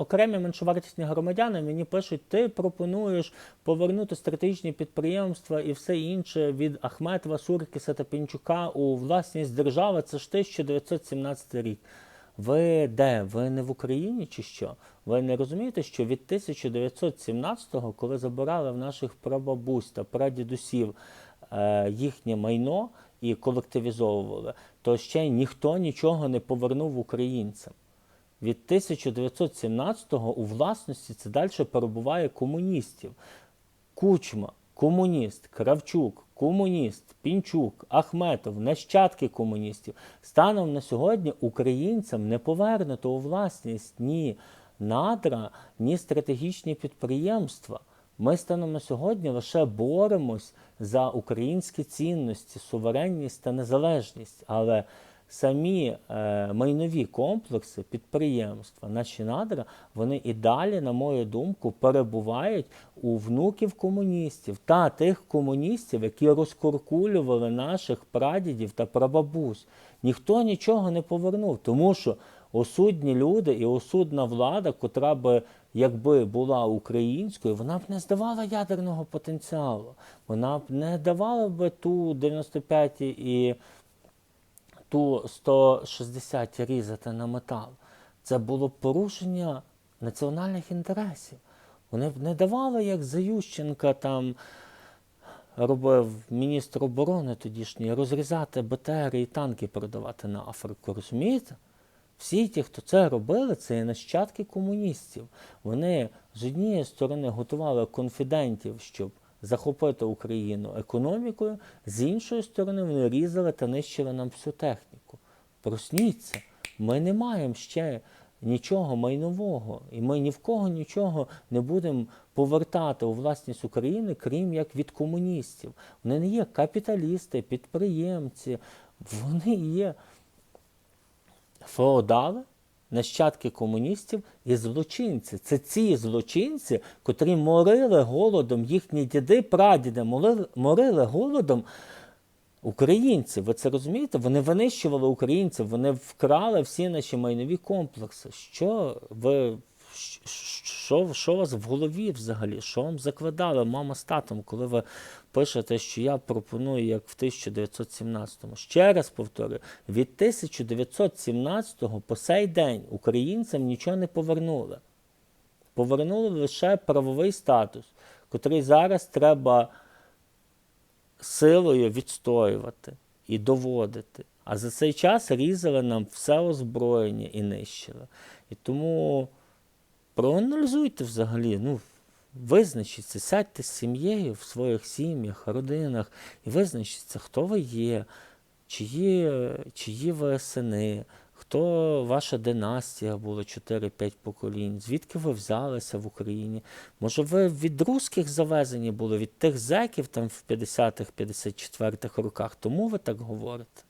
окремі меншовартісні громадяни мені пишуть, ти пропонуєш повернути стратегічні підприємства і все інше від Ахметова, Суркіса та Пінчука у власність держави. Це ж 1917 рік. Ви де? Ви не в Україні чи що? Ви не розумієте, що від 1917-го, коли забирали в наших прабабусь та прадідусів е, їхнє майно і колективізовували, то ще ніхто нічого не повернув українцям. Від 1917-го у власності це далі перебуває комуністів. Кучма, комуніст, Кравчук, комуніст, Пінчук, Ахметов, нащадки комуністів. Станом на сьогодні українцям не повернуто у власність ні надра, ні стратегічні підприємства. Ми станом на сьогодні лише боремось за українські цінності, суверенність та незалежність. Але самі е, майнові комплекси, підприємства, наші надра, вони і далі, на мою думку, перебувають у внуків комуністів та тих комуністів, які розкуркулювали наших прадідів та прабабусь. Ніхто нічого не повернув, тому що осудні люди і осудна влада, котра би, якби була українською, вона б не здавала ядерного потенціалу. Вона б не давала б ту 95 і ту 160 різати на метал. Це було порушення національних інтересів. Вони б не давали, як за Ющенка там робив міністр оборони тодішній, розрізати БТРи і танки продавати на Африку. Розумієте? Всі ті, хто це робили, це є нащадки комуністів. Вони з однієї сторони готували конфідентів, щоб захопити Україну економікою, з іншої сторони вони різали та нищили нам всю техніку. Просніться, ми не маємо ще нічого майнового, і ми ні в кого нічого не будемо повертати у власність України, крім як від комуністів. Вони не є капіталісти, підприємці, вони є феодали, нащадки комуністів і злочинці. Це ці злочинці, котрі морили голодом, їхні діди, прадіди морили, морили голодом українців. Ви це розумієте? Вони винищували українців, вони вкрали всі наші майнові комплекси. Що ви. Що, що у вас в голові взагалі? Що вам закладали мама з татом, коли ви пишете, що я пропоную як в 1917-му? Ще раз повторюю, від 1917-го по сей день українцям нічого не повернули. Повернули лише правовий статус, котрий зараз треба силою відстоювати і доводити. А за цей час різали нам все озброєння і нищили. І тому проаналізуйте взагалі, ну, визначіться, сядьте з сім'єю в своїх сім'ях, родинах і визначіться, хто ви є, чиї, чиї ви сини, хто ваша династія була 4-5 поколінь, звідки ви взялися в Україні. Може, ви від русських завезені були, від тих зеків там в 50-х, 54-х роках, тому ви так говорите.